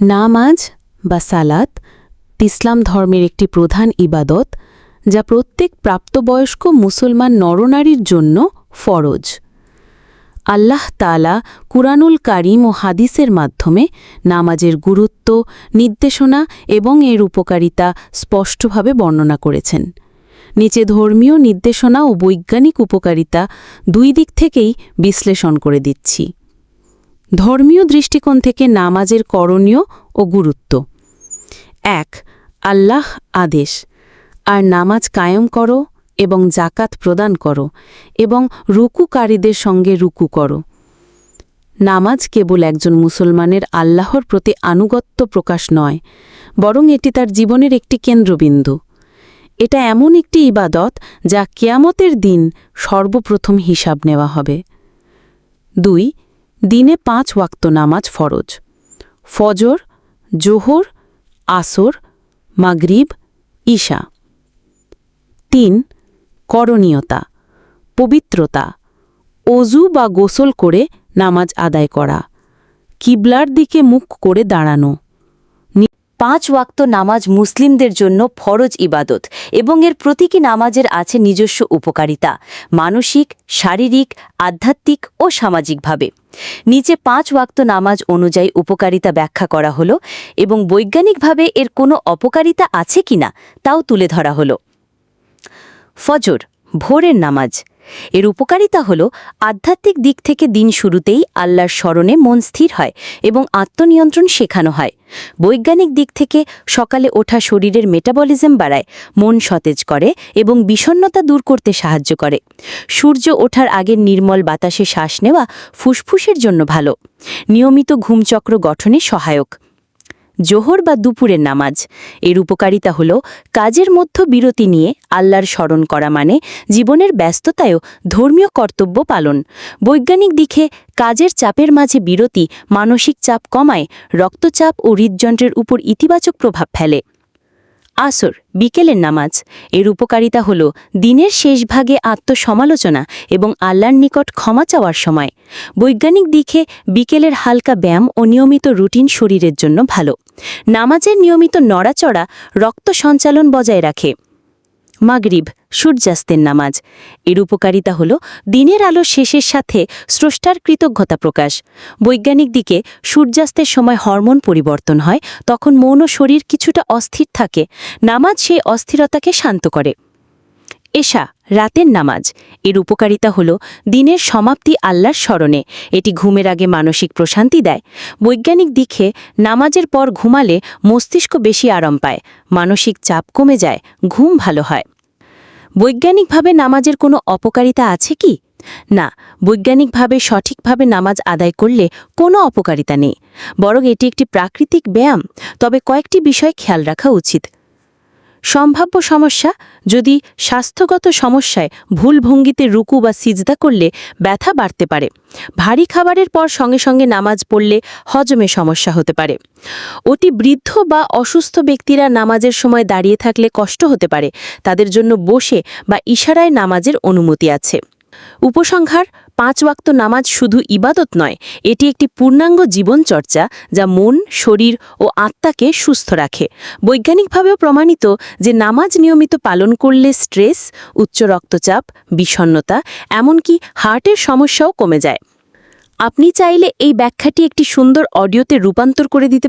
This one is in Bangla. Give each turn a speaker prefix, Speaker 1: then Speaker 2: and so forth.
Speaker 1: নামাজ বা সালাত ইসলাম ধর্মের একটি প্রধান ইবাদত, যা প্রত্যেক প্রাপ্তবয়স্ক মুসলমান নরনারীর জন্য ফরজ। আল্লাহ তালা কুরআনুল কারিম ও হাদিসের মাধ্যমে নামাজের গুরুত্ব, নির্দেশনা এবং এর উপকারিতা স্পষ্টভাবে বর্ণনা করেছেন। নিচে ধর্মীয় নির্দেশনা ও বৈজ্ঞানিক উপকারিতা দুই দিক থেকেই বিশ্লেষণ করে দিচ্ছি। ধর্মীয় দৃষ্টিকোণ থেকে নামাজের করণীয় ও গুরুত্ব। এক, আল্লাহ আদেশ। আর নামাজ কায়েম করো এবং জাকাত প্রদান করো এবং রুকুকারীদের সঙ্গে রুকু করো। নামাজ কেবল একজন মুসলমানের আল্লাহর প্রতি আনুগত্য প্রকাশ নয়, বরং এটি তার জীবনের একটি কেন্দ্রবিন্দু। এটা এমন একটি ইবাদত যা কেয়ামতের দিন সর্বপ্রথম হিসাব নেওয়া হবে। দুই দিনে পাঁচ ওয়াক্ত নামাজ ফরজ। ফজর, জোহর, আসর, মাগরিব, ঈশা। তিন, করণীয়তা, পবিত্রতা, অজু বা গোসল করে নামাজ আদায় করা, কিবলার দিকে মুখ করে দাঁড়ানো।
Speaker 2: পাঁচ ওয়াক্ত নামাজ মুসলিমদের জন্য ফরজ ইবাদত এবং এর প্রতীকী নামাজের আছে নিজস্ব উপকারিতা, মানসিক, শারীরিক, আধ্যাত্মিক ও সামাজিকভাবে। নিচে পাঁচ ওয়াক্ত নামাজ অনুযায়ী উপকারিতা ব্যাখ্যা করা হলো এবং বৈজ্ঞানিকভাবে এর কোনো অপকারিতা আছে কিনা তাও তুলে ধরা হলো। ফজর, ভোরের নামাজ। এর উপকারিতা হল আধ্যাত্মিক দিক থেকে দিন শুরুতেই আল্লাহর স্মরণে মন স্থির হয় এবং আত্মনিয়ন্ত্রণ শেখানো হয়। বৈজ্ঞানিক দিক থেকে সকালে ওঠা শরীরের মেটাবলিজম বাড়ায়, মন সতেজ করে এবং বিষণ্নতা দূর করতে সাহায্য করে। সূর্য ওঠার আগে নির্মল বাতাসে শ্বাস নেওয়া ফুসফুসের জন্য ভালো। নিয়মিত ঘুমচক্র গঠনে সহায়ক। জোহর বা দুপুরের নামাজ। এর উপকারিতা হল কাজের মধ্য বিরতি নিয়ে আল্লাহর স্মরণ করা মানে জীবনের ব্যস্ততায়ও ধর্মীয় কর্তব্য পালন। বৈজ্ঞানিক দিকে কাজের চাপের মাঝে বিরতি মানসিক চাপ কমায়, রক্তচাপ ও হৃদযন্ত্রের উপর ইতিবাচক প্রভাব ফেলে। আসর, বিকেলের নামাজ। এর উপকারিতা হল, দিনের শেষ ভাগে আত্মসমালোচনা এবং আল্লাহর নিকট ক্ষমা চাওয়ার সময়। বৈজ্ঞানিক দিকে বিকেলের হালকা ব্যায়াম ও নিয়মিত রুটিন শরীরের জন্য ভালো। নামাজের নিয়মিত নড়াচড়া রক্ত সঞ্চালন বজায় রাখে। মাগরিব, সূর্যাস্তের নামাজ। এর উপকারিতা হল দিনের আলো শেষের সাথে স্রষ্টার কৃতজ্ঞতা প্রকাশ। বৈজ্ঞানিক দিকে সূর্যাস্তের সময় হরমোন পরিবর্তন হয়, তখন মৌন শরীর কিছুটা অস্থির থাকে, নামাজ সেই অস্থিরতাকে শান্ত করে। এশা, রাতের নামাজ। এর উপকারিতা হল দিনের সমাপ্তি আল্লাহর স্মরণে, এটি ঘুমের আগে মানসিক প্রশান্তি দেয়। বৈজ্ঞানিক দিকে নামাজের পর ঘুমালে মস্তিষ্ক বেশি আরাম পায়, মানসিক চাপ কমে যায়, ঘুম ভালো হয়। বৈজ্ঞানিকভাবে নামাজের কোনো অপকারিতা আছে কি? না, বৈজ্ঞানিকভাবে সঠিকভাবে নামাজ আদায় করলে কোনো অপকারিতা নেই। বরং এটি একটি প্রাকৃতিক ব্যায়াম। তবে কয়েকটি বিষয় খেয়াল রাখা উচিত। সম্ভাব্য সমস্যা, যদি স্বাস্থ্যগত সমস্যায় ভুল ভঙ্গিতে রুকু বা সিজদা করলে ব্যথা বাড়তে পারে। ভারী খাবারের পর সঙ্গে সঙ্গে নামাজ পড়লে হজমে সমস্যা হতে পারে। অতি বৃদ্ধ বা অসুস্থ ব্যক্তিরা নামাজের সময় দাঁড়িয়ে থাকলে কষ্ট হতে পারে। তাদের জন্য বসে বা ইশারায় নামাজের অনুমতি আছে। উপসংহার, পাঁচ ওয়াক্ত নামাজ শুধু ইবাদত নয়, এটি একটি পূর্ণাঙ্গ জীবনচর্চা যা মন, শরীর ও আত্মাকে সুস্থ রাখে। বৈজ্ঞানিকভাবেও প্রমাণিত যে নামাজ নিয়মিত পালন করলে স্ট্রেস, উচ্চ রক্তচাপ বিষণ্নতা এমনকি হার্টের সমস্যাও কমে যায়। আপনি চাইলে এই ব্যাখ্যাটি একটি সুন্দর অডিওতে রূপান্তর করে দিতে